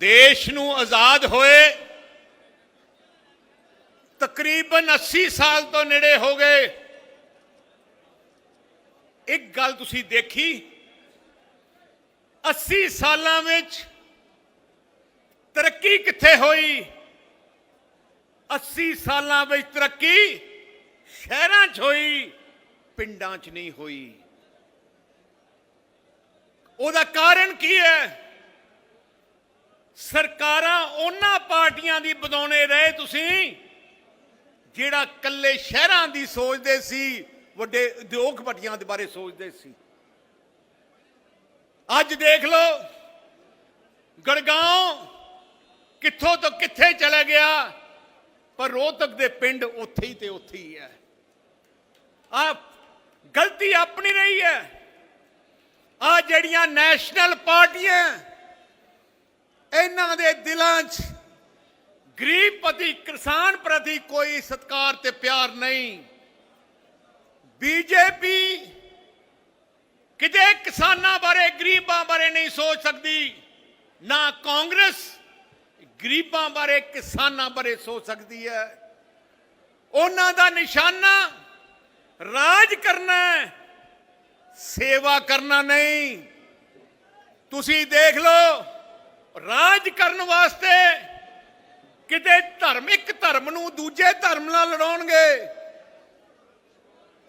ਦੇਸ਼ ਨੂੰ ਆਜ਼ਾਦ ਹੋਏ, ਤਕਰੀਬਨ 80 ਸਾਲ ਤੋਂ ਨੇੜੇ ਹੋ ਗਏ। ਇੱਕ ਗੱਲ ਤੁਸੀਂ ਦੇਖੀ 80 ਸਾਲਾਂ ਵਿੱਚ ਤਰੱਕੀ ਕਿੱਥੇ ਹੋਈ? 80 ਸਾਲਾਂ ਵਿੱਚ ਤਰੱਕੀ ਸ਼ਹਿਰਾਂ 'ਚ ਹੋਈ, ਪਿੰਡਾਂ 'ਚ ਨਹੀਂ ਹੋਈ। ਉਹਦਾ ਕਾਰਨ ਕੀ ਹੈ? ਸਰਕਾਰਾਂ ਉਹਨਾਂ ਪਾਰਟੀਆਂ ਦੀ ਬਦੌਣੇ ਰਹੇ ਤੁਸੀਂ, ਜਿਹੜਾ ਕੱਲੇ ਸ਼ਹਿਰਾਂ ਦੀ ਸੋਚਦੇ ਸੀ, ਵੱਡੇ ਉਦਯੋਗਪਤੀਆਂ ਦੇ ਬਾਰੇ ਸੋਚਦੇ ਸੀ। ਅੱਜ ਦੇਖ ਲਓ ਗੜਗਾਂਵ ਕਿੱਥੋਂ ਤੋਂ ਕਿੱਥੇ ਚਲਾ ਗਿਆ, ਪਰ ਰੋਹਤਕ ਦੇ ਪਿੰਡ ਉੱਥੇ ਹੀ ਤੇ ਉੱਥੇ ਹੀ ਹੈ। ਆ ਗਲਤੀ ਆਪਣੀ ਰਹੀ ਹੈ। ਆ ਜਿਹੜੀਆਂ ਨੈਸ਼ਨਲ ਪਾਰਟੀਆਂ ਇਹਨਾਂ ਦੇ ਦਿਲਾਂ 'ਚ ਗਰੀਬ ਪ੍ਰਤੀ ਕਿਸਾਨ ਪ੍ਰਤੀ ਕੋਈ ਸਤਕਾਰ ਤੇ ਪਿਆਰ ਨਹੀਂ। ਬੀਜੇਪੀ ਕਿਤੇ ਕਿਸਾਨਾਂ ਬਾਰੇ, ਗਰੀਬਾਂ ਬਾਰੇ ਨਹੀਂ ਸੋਚ ਸਕਦੀ, ਨਾ ਕਾਂਗਰਸ ਗਰੀਬਾਂ ਬਾਰੇ, ਕਿਸਾਨਾਂ ਬਾਰੇ ਸੋਚ ਸਕਦੀ ਹੈ। ਉਹਨਾਂ ਦਾ ਨਿਸ਼ਾਨਾ ਰਾਜ ਕਰਨਾ ਸੇਵਾ ਕਰਨਾ ਨਹੀਂ। ਤੁਸੀਂ ਦੇਖ ਲਓ ਰਾਜ ਕਰਨ ਵਾਸਤੇ ਕਿਤੇ ਧਰਮ ਇੱਕ ਧਰਮ ਨੂੰ ਦੂਜੇ ਧਰਮ ਨਾਲ ਲੜਾਉਣਗੇ।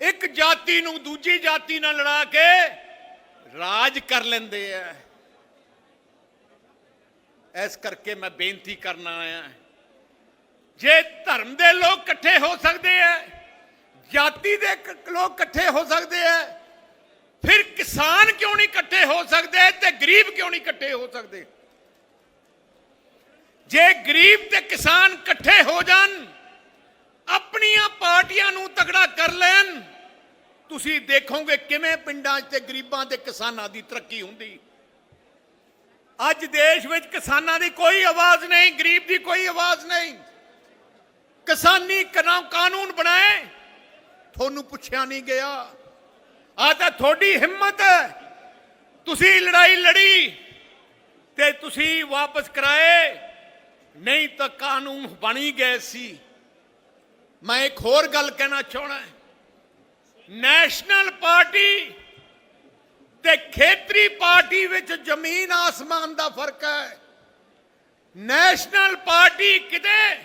ਇੱਕ ਜਾਤੀ ਨੂੰ ਦੂਜੀ ਜਾਤੀ ਨਾਲ ਲੜਾ ਕੇ ਰਾਜ ਕਰ ਲੈਂਦੇ ਆ। ਇਸ ਕਰਕੇ ਮੈਂ ਬੇਨਤੀ ਕਰਨਾ ਆਇਆ। ਜੇ ਧਰਮ ਦੇ ਲੋਕ ਇਕੱਠੇ ਹੋ ਸਕਦੇ ਆ, ਜਾਤੀ ਦੇ ਲੋਕ ਇਕੱਠੇ ਹੋ ਸਕਦੇ ਆ, ਫਿਰ ਕਿਸਾਨ ਕਿਉਂ ਨਹੀਂ ਇਕੱਠੇ ਹੋ ਸਕਦੇ ਤੇ ਗਰੀਬ ਕਿਉਂ ਨਹੀਂ ਇਕੱਠੇ ਹੋ ਸਕਦੇ? ਜੇ ਗਰੀਬ ਤੇ ਕਿਸਾਨ ਇਕੱਠੇ ਹੋ ਜਾਣ, ਆਪਣੀਆਂ ਪਾਰਟੀਆਂ ਨੂੰ ਤਗੜਾ ਕਰ ਲੈਣ, ਤੁਸੀਂ ਦੇਖੋਗੇ ਕਿਵੇਂ ਪਿੰਡਾਂ 'ਚ ਤੇ ਗਰੀਬਾਂ ਤੇ ਕਿਸਾਨਾਂ ਦੀ ਤਰੱਕੀ ਹੁੰਦੀ। ਅੱਜ ਦੇਸ਼ ਵਿੱਚ ਕਿਸਾਨਾਂ ਦੀ ਕੋਈ ਆਵਾਜ਼ ਨਹੀਂ, ਗਰੀਬ ਦੀ ਕੋਈ ਆਵਾਜ਼ ਨਹੀਂ। ਕਿਸਾਨੀ ਕਾਨੂੰਨ ਬਣਾਏ, ਤੁਹਾਨੂੰ ਪੁੱਛਿਆ ਨਹੀਂ ਗਿਆ। ਆ ਤਾਂ ਤੁਹਾਡੀ ਹਿੰਮਤ ਹੈ। ਤੁਸੀਂ ਲੜਾਈ ਲੜੀ ਤੇ ਤੁਸੀਂ ਵਾਪਸ ਕਰਾਏ। ਨਹੀਂ ਤਾਂ ਕਾਨੂੰਨ ਬਣੀ ਗਏ ਸੀ। ਮੈਂ ਇੱਕ ਹੋਰ ਗੱਲ ਕਹਿਣਾ ਚਾਹਣਾ ਨੈਸ਼ਨਲ ਪਾਰਟੀ ਤੇ ਖੇਤਰੀ ਪਾਰਟੀ ਵਿੱਚ ਜ਼ਮੀਨ ਆਸਮਾਨ ਦਾ ਫ਼ਰਕ ਹੈ। ਨੈਸ਼ਨਲ ਪਾਰਟੀ ਕਿਤੇ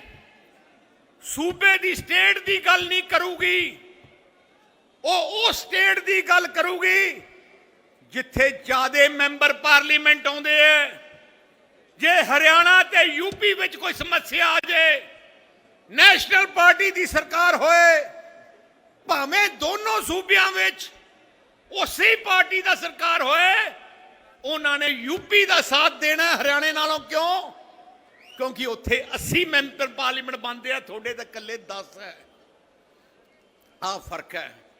ਸੂਬੇ ਦੀ ਸਟੇਟ ਦੀ ਗੱਲ ਨਹੀਂ ਕਰੂਗੀ। ਉਹ ਉਹ ਸਟੇਟ ਦੀ ਗੱਲ ਕਰੂਗੀ ਜਿੱਥੇ ਜਿਆਦੇ ਮੈਂਬਰ ਪਾਰਲੀਮੈਂਟ ਆਉਂਦੇ ਐ ਜੇ ਹਰਿਆਣਾ ਤੇ ਯੂਪੀ ਵਿੱਚ ਕੋਈ ਸਮੱਸਿਆ ਆ ਜਾਏ ਨੈਸ਼ਨਲ ਪਾਰਟੀ ਦੀ ਸਰਕਾਰ ਹੋਏ, ਭਾਵੇਂ ਦੋਨੋਂ ਸੂਬਿਆਂ ਵਿੱਚ ਉਸੇ ਪਾਰਟੀ ਦਾ ਸਰਕਾਰ ਹੋਏ, ਉਹਨਾਂ ਨੇ ਯੂਪੀ ਦਾ ਸਾਥ ਦੇਣਾ ਹਰਿਆਣੇ ਨਾਲੋਂ ਕਿਉਂ? ਕਿਉਂਕਿ ਉੱਥੇ 80 ਮੈਂਬਰ ਪਾਰਲੀਮੈਂਟ ਬਣਦੇ ਆ, ਤੁਹਾਡੇ ਤਾਂ ਇਕੱਲੇ 10 ਹੈ। ਆ ਫ਼ਰਕ ਹੈ।